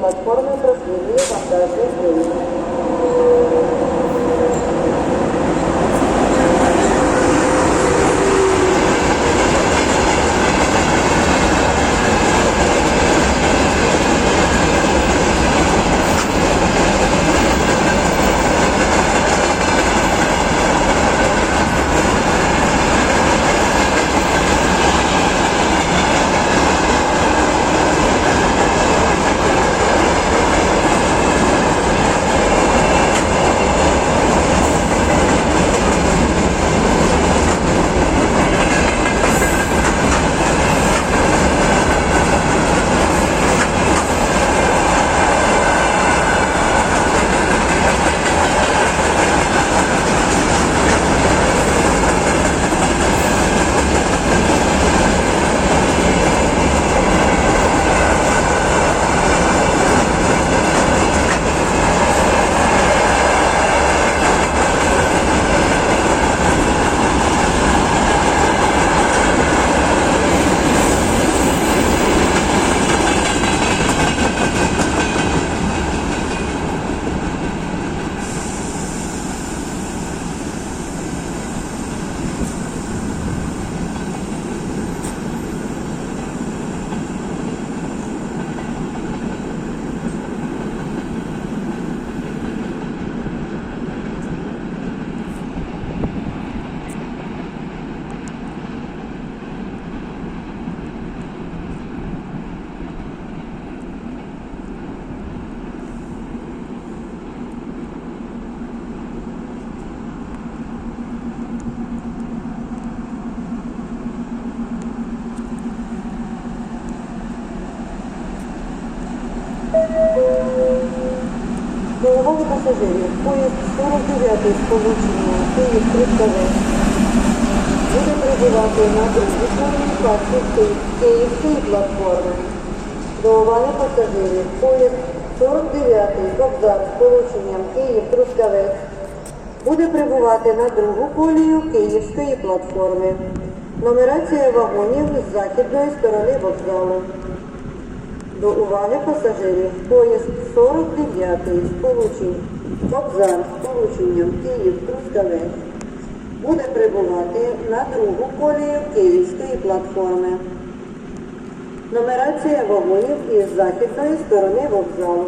Платформи прослідує вантажний До пасажирів, поїзд 49 з полученням Київ Трускавець буде прибувати на другій платформі Київської платформи. До уваги пасажирів, поїзд 49 Кобзар з полученням Київ Трускавець буде прибувати на другу колію Київської платформи. Нумерація вагонів з західної сторони вокзалу. До уваги пасажирів. Поїзд 49 сполучень получень з полученням Київ Трускавець буде прибувати на другу колію Київської платформи. Нумерація вагонів із західної сторони вокзалу.